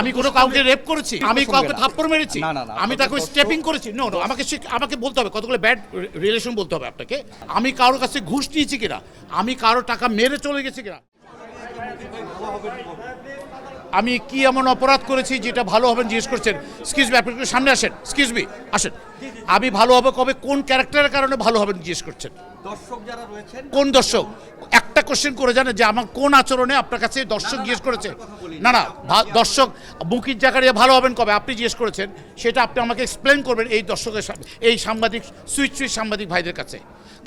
আমি কোনো কাউকে রেপ করেছি আমি কাউকে না। থাপ্পড় মেরেছি আমি তাকে স্টেপিং করেছি। নো নো আমাকে আমাকে বলতে হবে কতগুলো ব্যাড রিলেশন বলতে হবে আপনাকে। আমি কারোর কাছে ঘুষ নিয়েছি কিনা আমি কারও টাকা মেরে চলে গেছি কিনা। আমি কি এমন অপরাধ করেছি যেটা ভালো হবেন জিজ্ঞেস করছেন স্কিজ মি আপনি সামনে আসেন এক্সকিউজ মি আসেন। আমি ভালো হবে কবে? কোন ক্যারেক্টারের কারণে ভালো হবেন জিজ্ঞেস করছেন। দর্শক যারা রয়েছেন কোন দর্শক? একটা কোশ্চেন করে জানেন যে আমার কোন আচরণে আপনার কাছে দর্শক জিজ্ঞেস করেছে। না না দর্শক মুখির জায়গায় ভালো হবেন কবে? আপনি জিজ্ঞেস করেছেন সেটা আপনি আমাকে এক্সপ্লেন করবেন এই দর্শকের সামনে এই সাংবাদিক সুইচ সুইচ সাংবাদিক ভাইদের কাছে।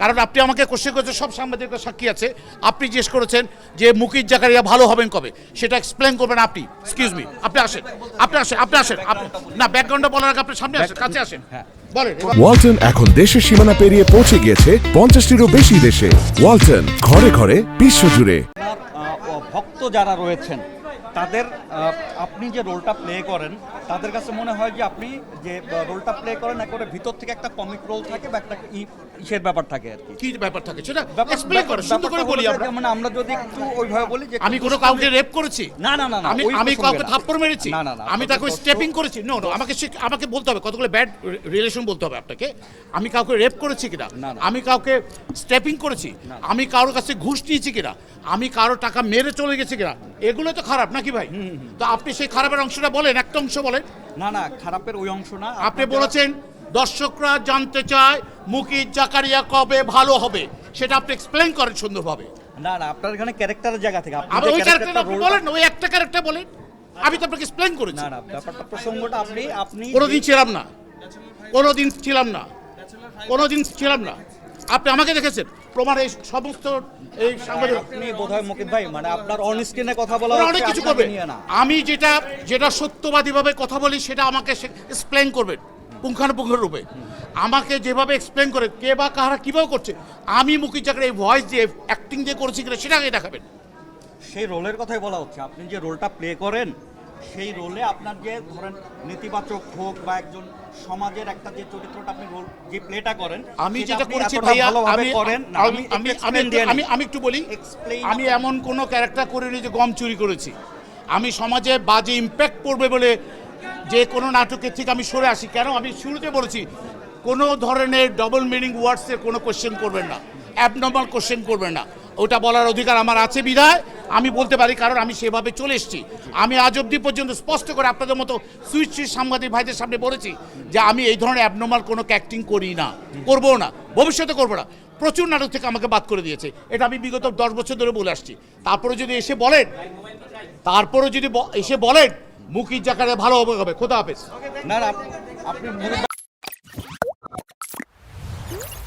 কারণ আপনি আমাকে কোশ্চেন করেছেন সব সাংবাদিকরা সাক্ষী আছে। আপনি জিজ্ঞেস করেছেন যে মুখির জাকারিয়া ভালো হবেন কবে? সেটা এক্সপ্লেন করবেন আপনি। এক্সকিউজ মি আপনি আসেন আপনি আসেন আপনি আসেন আপনি না ব্যাকগ্রাউন্ডটা বলার আগে আপনি সামনে আসেন কাছে আসেন। হ্যাঁ। ওয়ালটন এখন দেশের সীমানা পেরিয়ে পৌঁছে গিয়েছে পঞ্চাশটিরও বেশি দেশে। ওয়ালটন ঘরে ঘরে বিশ্বজুড়ে। জুড়ে ভক্ত যারা রয়েছেন তাদের আপনি যে রোলটা প্লে করেন তাদের কাছে মনে হয় যে আপনি যে রোলটা প্লে করেন একেবারে ভিতর থেকে একটা কমিক রোল থাকে বা একটা ইসের ব্যাপার থাকে আর কি। কি ব্যাপার থাকে সেটা এক্সপ্লেন করেন সুন্দর করে বলি আমরা। মানে আমরা যদি একটু ওইভাবে বলি যে আমি কোনো কাউকে রেপ করেছি? না না না আমি আমি কাউকে। থাপ্পড় মেরেছি? না না আমি তাকে স্টেপিং করেছি? নো নো আমাকে আমাকে বলতে হবে কতগুলো ব্যাড রিলেশন বলতে হবে আপনাকে। আমি কাউকে রেপ করেছি কিনা। আমি কাউকে স্টেপিং করেছি? আমি কারোর কাছে ঘুষ নিয়েছি কিনা? আমি কারও টাকা মেরে চলে গেছি কিনা? এগুলো তো খারাপ নাকি ভাই? তো আপনি সেই খারাপের অংশটা বলেন একটা অংশ বলেন না না খারাপের ওই অংশ না আপনি বলেছেন দর্শকরা জানতে চায় মুকিত জাকারিয়া কবে ভালো হবে সেটা আপনি এক্সপ্লেন করেন সুন্দরভাবে। না না আপনার এখানে ক্যারেক্টারের জায়গা থেকে আপনি ওই ক্যারেক্টার আপনি বলেন ওই একটা ক্যারেক্টার বলেন আমি তো আপনাকে এক্সপ্লেন করেছি। না না ব্যাপারটা প্রসঙ্গটা আপনি আপনি কোনোদিন ছিলাম না কোনোদিন ছিলাম না কোনোদিন ছিলাম না। আপনি আমাকে দেখেছেন। প্রমাণ এই সমস্ত এই সাংবাদিক আপনি বোধহয় মুকিত ভাই মানে আপনার অন স্ক্রিনে কথা বলা অনেক কিছু আপনাকে করবে নিয়ে না। আমি যেটা যেটা সত্যবাদীভাবে কথা বলি সেটা আমাকে এক্সপ্লেন করবেন পুঙ্খানুপুঙ্খ রূপে। আমাকে যেভাবে এক্সপ্লেন করে কে বা কাহারা কীভাবে করছে আমি মুখী চাকরি এই ভয়েস দিয়ে অ্যাক্টিং দিয়ে করেছি কিনা সেটা আগে দেখাবেন। সেই রোলের কথাই বলা হচ্ছে। আপনি যে রোলটা প্লে করেন সেই রোলে আপনার যে ধরেন নেতিবাচক হোক বা একজন সমাজের একটা যে চরিত্রটা আপনি রোল যে প্লেটা করেন আমি যেটা করেছি ভাইয়া আমি করেন আমি আমি আমি আমি একটু বলি আমি এমন কোনো ক্যারেক্টার করিনি যে গম চুরি করেছি। আমি সমাজে বাজে ইম্প্যাক্ট পড়বে বলে যে কোনো নাটকের থেকে আমি সরে আসি। কেন? আমি শুরুতে বলেছি কোনো ধরনের ডবল মিনিং ওয়ার্ডসের কোনো কোশ্চেন করবেন না। অ্যাবনর্মাল কোশ্চেন করবেন না। ওটা বলার অধিকার আমার আছে বিধায়। আমি বলতে পারি কারণ আমি সেভাবে চলে এসেছি। আমি আজ অব্দি পর্যন্ত স্পষ্ট করে আপনাদের মতো সুইচ সুইচ সাংবাদিক ভাইদের সামনে বলেছি যে আমি এই ধরনের অ্যাবনর্মাল কোনো ক্যাক্টিং করি না করব না, ভবিষ্যতে করব না। প্রচুর নাটক থেকে আমাকে বাদ করে দিয়েছে। এটা আমি বিগত দশ বছর ধরে বলে আসছি। তারপরে যদি এসে বলেন, তারপরে যদি এসে বলেন মুখির জাকারে ভালো হবে খোদা হাফেজ। না আপনি-